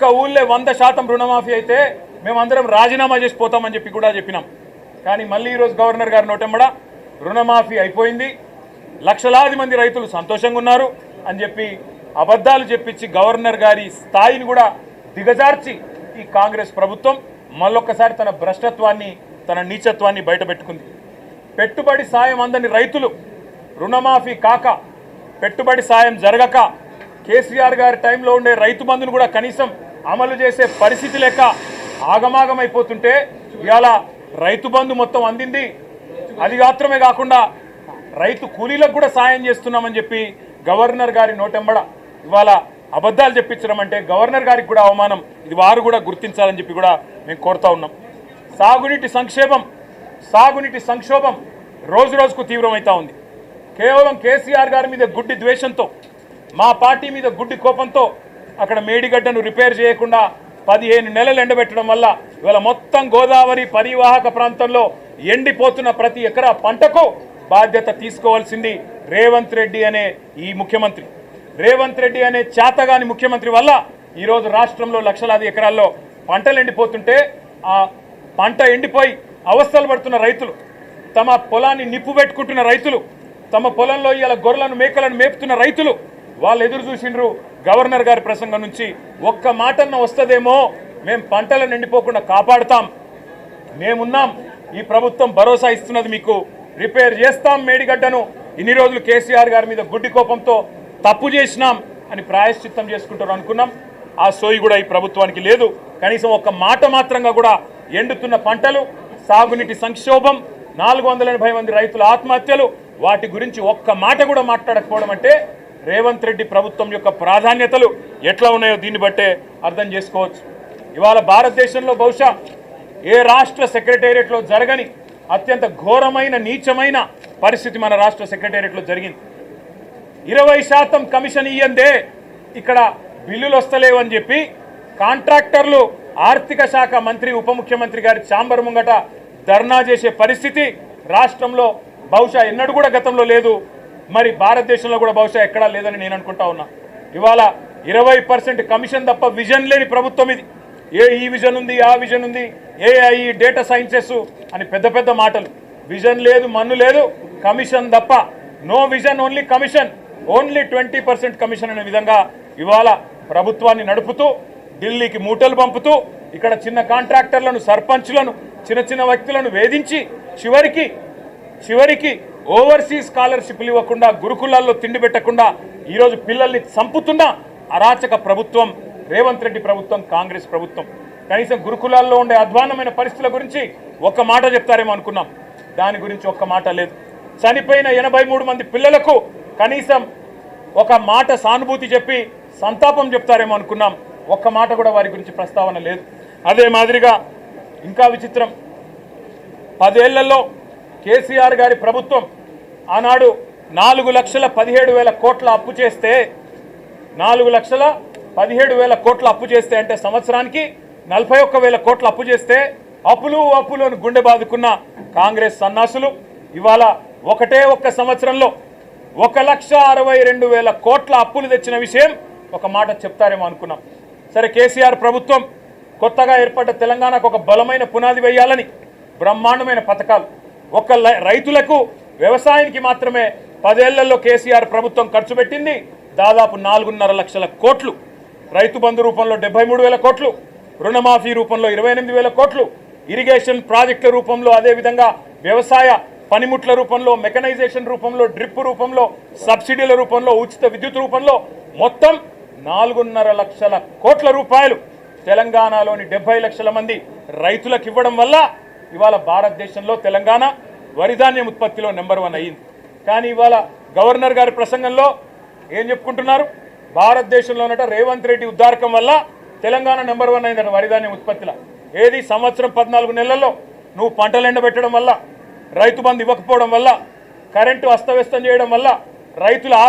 ఒక్క ఊళ్ళో వంద శాతం రుణమాఫీ అయితే మేమందరం రాజీనామా చేసి పోతామని చెప్పి కూడా చెప్పినాం. కానీ మళ్ళీ ఈరోజు గవర్నర్ గారి నోటెంబడ రుణమాఫీ అయిపోయింది. లక్షలాది మంది రైతులు సంతోషంగా ఉన్నారు అని చెప్పి అబద్ధాలు చెప్పించి గవర్నర్ గారి స్థాయిని కూడా దిగజార్చి ఈ కాంగ్రెస్ ప్రభుత్వం మళ్ళొక్కసారి తన భ్రష్టత్వాన్ని తన నీచత్వాన్ని బయటపెట్టుకుంది. పెట్టుబడి సాయం అందని రైతులు రుణమాఫీ కాక పెట్టుబడి సాయం జరగక కేసీఆర్ గారి టైంలో ఉండే రైతు బంధును కూడా కనీసం అమలు చేసే పరిస్థితి లెక్క ఆగమాగమైపోతుంటే ఇవాళ రైతు బంధు మొత్తం అందింది. అది మాత్రమే కాకుండా రైతు కూలీలకు కూడా సాయం చేస్తున్నామని చెప్పి గవర్నర్ గారి నోటెంబడ ఇవాళ అబద్ధాలు చెప్పించడం అంటే గవర్నర్ గారికి కూడా అవమానం. ఇది వారు కూడా గుర్తించాలని చెప్పి కూడా మేము కోరుతా ఉన్నాం. సాగునీటి సంక్షేమం సాగునీటి సంక్షోభం రోజు రోజుకు తీవ్రమవుతా ఉంది. కేవలం కేసీఆర్ గారి మీద గుడ్డి ద్వేషంతో మా పార్టీ మీద గుడ్డి కోపంతో అక్కడ మేడిగడ్డను రిపేర్ చేయకుండా పదిహేను నెలలు ఎండబెట్టడం వల్ల ఇవాళ మొత్తం గోదావరి పరివాహక ప్రాంతంలో ఎండిపోతున్న ప్రతి ఎకరా పంటకు బాధ్యత తీసుకోవాల్సింది రేవంత్ రెడ్డి అనే ఈ ముఖ్యమంత్రి. రేవంత్ రెడ్డి అనే చేతగాని ముఖ్యమంత్రి వల్ల ఈరోజు రాష్ట్రంలో లక్షలాది ఎకరాల్లో పంటలు ఎండిపోతుంటే ఆ పంట ఎండిపోయి అవస్థలు పడుతున్న రైతులు తమ పొలాన్ని నిప్పు పెట్టుకుంటున్న రైతులు తమ పొలంలో ఇవాళ గొర్రెలను మేకలను మేపుతున్న రైతులు వాళ్ళు ఎదురు చూసిండ్రు. గవర్నర్ గారి ప్రసంగం నుంచి ఒక్క మాటన్న వస్తుందేమో. మేము పంటలను ఎండిపోకుండా కాపాడుతాం. మేమున్నాం. ఈ ప్రభుత్వం భరోసా ఇస్తున్నది మీకు. రిపేర్ చేస్తాం మేడిగడ్డను. ఇన్ని రోజులు కేసీఆర్ గారి మీద గుడ్డి కోపంతో తప్పు చేసినాం అని ప్రాయశ్చిత్తం చేసుకుంటారు అనుకున్నాం. ఆ సోయి కూడా ఈ ప్రభుత్వానికి లేదు. కనీసం ఒక్క మాట మాత్రంగా కూడా ఎండుతున్న పంటలు సాగునీటి సంక్షోభం నాలుగు వందల ఎనభై మంది రైతుల ఆత్మహత్యలు వాటి గురించి ఒక్క మాట కూడా మాట్లాడకపోవడం అంటే రేవంత్ రెడ్డి ప్రభుత్వం యొక్క ప్రాధాన్యతలు ఎట్లా ఉన్నాయో దీన్ని బట్టే అర్థం చేసుకోవచ్చు. ఇవాళ భారతదేశంలో బహుశా ఏ రాష్ట్ర సెక్రటేరియట్లో జరగని అత్యంత ఘోరమైన నీచమైన పరిస్థితి మన రాష్ట్ర సెక్రటేరియట్లో జరిగింది. ఇరవై శాతం కమిషన్ ఇయ్యందే ఇక్కడ బిల్లులు వస్తలేవని చెప్పి కాంట్రాక్టర్లు ఆర్థిక శాఖ మంత్రి ఉప ముఖ్యమంత్రి గారి ఛాంబర్ ముంగట ధర్నా చేసే పరిస్థితి రాష్ట్రంలో బహుశా ఎన్నడూ కూడా గతంలో లేదు. మరి భారతదేశంలో కూడా బహుశా ఎక్కడా లేదని నేను అనుకుంటా ఉన్నా. ఇవాళ ఇరవై పర్సెంట్ కమిషన్ తప్ప విజన్ లేని ప్రభుత్వం ఇది. ఏ ఈ విజన్ ఉంది ఆ విజన్ ఉంది ఏఐ డేటా సైన్సెస్ అని పెద్ద పెద్ద మాటలు. విజన్ లేదు మన్ను లేదు కమిషన్ తప్ప. No vision only commission. Only twenty percent commission అనే విధంగా ఇవాళ ప్రభుత్వాన్ని నడుపుతూ ఢిల్లీకి మూటలు పంపుతూ ఇక్కడ చిన్న కాంట్రాక్టర్లను సర్పంచ్లను చిన్న చిన్న వ్యక్తులను వేధించి చివరికి చివరికి ఓవర్సీస్ స్కాలర్షిప్లు ఇవ్వకుండా గురుకులాల్లో తిండి పెట్టకుండా ఈరోజు పిల్లల్ని చంపుతున్న అరాచక ప్రభుత్వం రేవంత్ రెడ్డి ప్రభుత్వం కాంగ్రెస్ ప్రభుత్వం. కనీసం గురుకులాల్లో ఉండే అధ్వానమైన పరిస్థితుల గురించి ఒక్క మాట చెప్తారేమో అనుకున్నాం. దాని గురించి ఒక్క మాట లేదు. చనిపోయిన ఎనభై మూడు మంది పిల్లలకు కనీసం ఒక మాట సానుభూతి చెప్పి సంతాపం చెప్తారేమో అనుకున్నాం. ఒక్క మాట కూడా వారి గురించి ప్రస్తావన లేదు. అదే మాదిరిగా ఇంకా విచిత్రం. పదేళ్ళలో కేసీఆర్ గారి ప్రభుత్వం ఆనాడు నాలుగు లక్షల పదిహేడు వేల కోట్ల అప్పు చేస్తే నాలుగు లక్షల పదిహేడు వేల కోట్ల అప్పు చేస్తే అంటే సంవత్సరానికి నలభై ఒక్క వేల కోట్ల అప్పు చేస్తే అప్పులు అప్పులు అని గుండె బాదుకున్న కాంగ్రెస్ సన్నాసులు ఇవాళ ఒకటే ఒక్క సంవత్సరంలో ఒక లక్ష అరవై రెండు వేల కోట్ల అప్పులు తెచ్చిన విషయం ఒక మాట చెప్తారేమో అనుకున్నాం. సరే కేసీఆర్ ప్రభుత్వం కొత్తగా ఏర్పడ్డ తెలంగాణకు ఒక బలమైన పునాది వేయాలని బ్రహ్మాండమైన పథకాలు ఒక లై- రైతులకు వ్యవసాయానికి మాత్రమే పదేళ్ళలో కేసీఆర్ ప్రభుత్వం ఖర్చు పెట్టింది. దాదాపు నాలుగున్నర లక్షల కోట్లు. రైతు బంధు రూపంలో డెబ్బై మూడు వేల కోట్లు. రుణమాఫీ రూపంలో ఇరవై ఎనిమిది వేల కోట్లు. ఇరిగేషన్ ప్రాజెక్టుల రూపంలో అదేవిధంగా వ్యవసాయ పనిముట్ల రూపంలో మెకనైజేషన్ రూపంలో డ్రిప్ రూపంలో సబ్సిడీల రూపంలో ఉచిత విద్యుత్ రూపంలో మొత్తం నాలుగున్నర లక్షల కోట్ల రూపాయలు తెలంగాణలోని డెబ్బై లక్షల మంది రైతులకు ఇవ్వడం వల్ల ఇవాళ భారతదేశంలో తెలంగాణ వరిధాన్యం ఉత్పత్తిలో నెంబర్ వన్ అయ్యింది కానీ ఇవాళ గవర్నర్ గారి ప్రసంగంలో ఏం చెప్పుకుంటున్నారు? భారతదేశంలోనట రేవంత్ రెడ్డి ఉద్దారకం వల్ల తెలంగాణ నెంబర్ వన్ అయిందట వరిధాన్యం ఉత్పత్తిలో. ఏది సంవత్సరం పద్నాలుగు నెలల్లో నువ్వు పంటలు ఎండబెట్టడం వల్ల రైతు బంధు ఇవ్వకపోవడం వల్ల కరెంటు అస్తవ్యస్తం చేయడం వల్ల రైతుల